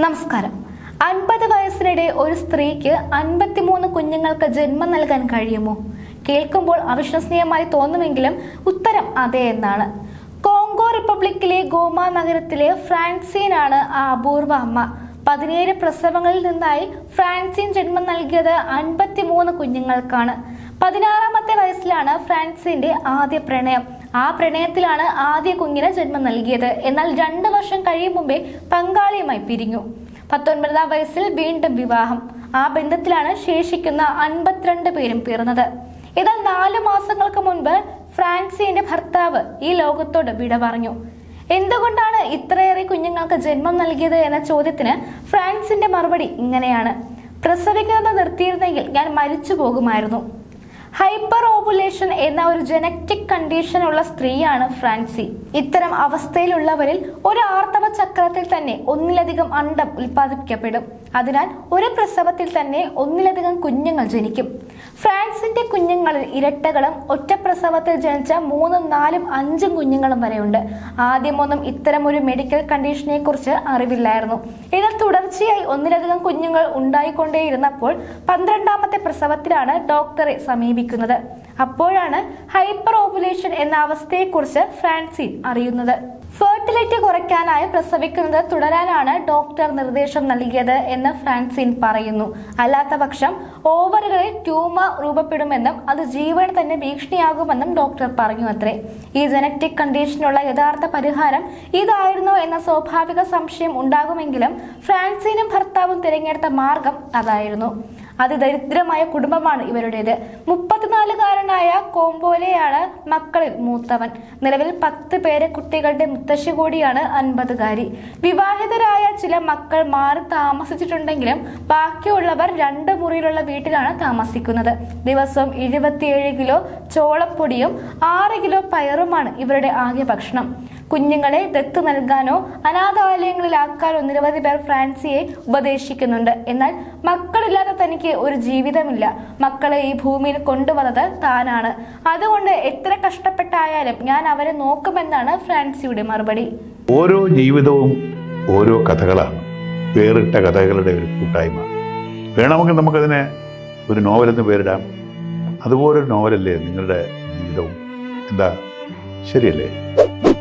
നമസ്കാരം. അൻപത് വയസ്സിനിടെ ഒരു സ്ത്രീക്ക് അൻപത്തിമൂന്ന് കുഞ്ഞുങ്ങൾക്ക് ജന്മം നൽകാൻ കഴിയുമോ? കേൾക്കുമ്പോൾ അവിശ്വസനീയമായി തോന്നുമെങ്കിലും ഉത്തരം അതെ എന്നാണ്. കോങ്കോ റിപ്പബ്ലിക്കിലെ ഗോമ നഗരത്തിലെ ഫ്രാൻസീനാണ് ആ അപൂർവ അമ്മ. പതിനേഴ് പ്രസവങ്ങളിൽ നിന്നായി ഫ്രാൻസിൻ ജന്മം നൽകിയത് അൻപത്തിമൂന്ന് കുഞ്ഞുങ്ങൾക്കാണ്. പതിനാറാമത്തെ വയസ്സിലാണ് ഫ്രാൻസിന്റെ ആദ്യ പ്രണയം. ആ പ്രണയത്തിലാണ് ആദ്യ കുഞ്ഞിന് ജന്മം നൽകിയത്. എന്നാൽ രണ്ട് വർഷം കഴിയും മുമ്പേ പങ്കാളിയുമായി പിരിഞ്ഞു. പത്തൊൻപതാം വയസ്സിൽ വീണ്ടും വിവാഹം. ആ ബന്ധത്തിലാണ് ശേഷിക്കുന്ന അൻപത്തിരണ്ട് പേരും പിറന്നത്. എന്നാൽ നാല് മാസങ്ങൾക്ക് മുൻപ് ഫ്രാൻസിന്റെ ഭർത്താവ് ഈ ലോകത്തോട് വിട പറഞ്ഞു. എന്തുകൊണ്ടാണ് ഇത്രയേറെ കുഞ്ഞുങ്ങൾക്ക് ജന്മം നൽകിയത് എന്ന ചോദ്യത്തിന് ഫ്രാൻസിന്റെ മറുപടി ഇങ്ങനെയാണ്. പ്രസവിക്കുന്നത് നിർത്തിയിരുന്നെങ്കിൽ ഞാൻ മരിച്ചു പോകുമായിരുന്നു ഹൈപ്പർ ഓവുലേഷൻ എന്ന ഒരു ജനറ്റിക് കണ്ടീഷൻ ഉള്ള സ്ത്രീയാണ് ഫ്രാൻസി. ഇത്തരം അവസ്ഥയിലുള്ളവരിൽ ഒരു ആർത്തവ ചക്രത്തിൽ തന്നെ ഒന്നിലധികം അണ്ടം ഉൽപ്പാദിപ്പിക്കപ്പെടും. അതിനാൽ ഒരു പ്രസവത്തിൽ തന്നെ ഒന്നിലധികം കുഞ്ഞുങ്ങൾ ജനിക്കും. ഫ്രാൻസിന്റെ കുഞ്ഞുങ്ങളിൽ ഇരട്ടകളും ഒറ്റ പ്രസവത്തിൽ ജനിച്ച മൂന്നും നാലും അഞ്ചും കുഞ്ഞുങ്ങളും വരെയുണ്ട്. ആദ്യമൊന്നും ഇത്തരം ഒരു മെഡിക്കൽ കണ്ടീഷനെ കുറിച്ച് അറിവില്ലായിരുന്നു. ഇത് തുടർച്ചയായി ഒന്നിലധികം കുഞ്ഞുങ്ങൾ ഉണ്ടായിക്കൊണ്ടേയിരുന്നപ്പോൾ പന്ത്രണ്ടാമത്തെ പ്രസവത്തിലാണ് ഡോക്ടറെ സമീപിക്കുന്നത്. അപ്പോഴാണ് ഹൈപ്പർ ഓപ്പുലേഷൻ എന്ന അവസ്ഥയെക്കുറിച്ച് ഫ്രാൻസിൻ അറിയുന്നത്. ഫെർട്ടിലിറ്റി കുറയ്ക്കാനായി പ്രസവിക്കുന്നത് തുടരാനാണ് ഡോക്ടർ നിർദ്ദേശം നൽകിയത് എന്ന് ഫ്രാൻസിൻ പറയുന്നു. അല്ലാത്ത പക്ഷം ഓവറുകളിൽ ട്യൂമർ രൂപപ്പെടുമെന്നും അത് ജീവൻ തന്നെ ഭീഷണിയാകുമെന്നും ഡോക്ടർ പറഞ്ഞു അത്രേ. ഈ ജനറ്റിക് കണ്ടീഷനുള്ള യഥാർത്ഥ പരിഹാരം ഇതായിരുന്നോ എന്ന സ്വാഭാവിക സംശയം ഉണ്ടാകുമെങ്കിലും ഫ്രാൻസിനും ഭർത്താവും തിരഞ്ഞെടുത്ത മാർഗം അതായിരുന്നു. അതിദരിദ്രമായ കുടുംബമാണ് ഇവരുടേത്. മുപ്പത്തിനാലുകാരനായ കോമ്പോലെയാണ് മക്കളിൽ മൂത്തവൻ. നിലവിൽ പത്ത് പേരെ കുട്ടികളുടെ മുത്തശ്ശി കൂടിയാണ് അൻപതുകാരി. വിവാഹിതരായ ചില മക്കൾ മാറി താമസിച്ചിട്ടുണ്ടെങ്കിലും ബാക്കിയുള്ളവർ രണ്ട് മുറിയിലുള്ള വീട്ടിലാണ് താമസിക്കുന്നത്. ദിവസവും എഴുപത്തിയേഴ് കിലോ ചോളപ്പൊടിയും ആറ് കിലോ പയറുമാണ് ഇവരുടെ ആകെ ഭക്ഷണം. കുഞ്ഞുങ്ങളെ ദത്ത് നൽകാനോ അനാഥാലയങ്ങളിലാക്കാനോ നിരവധി പേർ ഫ്രാൻസിയെ ഉപദേശിക്കുന്നുണ്ട്. എന്നാൽ മക്കളില്ലാതെ തനിക്ക് ഒരു ജീവിതമില്ല. മക്കളെ ഈ ഭൂമിയിൽ കൊണ്ടുവന്നത് താനാണ്. അതുകൊണ്ട് എത്ര കഷ്ടപ്പെട്ടായാലും ഞാൻ അവരെ നോക്കുമെന്നാണ് ഫ്രാൻസിയുടെ മറുപടി. ഓരോ ജീവിതവും ഓരോ കഥകളാണ്. വേറിട്ട കഥകളുടെ ഒരു കൂട്ടായ്മ. വേണമെങ്കിൽ നമുക്കതിനെ ഒരു നോവലെന്ന് പേരിടാം. അതുപോലൊരു നോവലല്ലേ നിങ്ങളുടെ ജീവിതവും? എന്താ? ശരിയല്ലേ?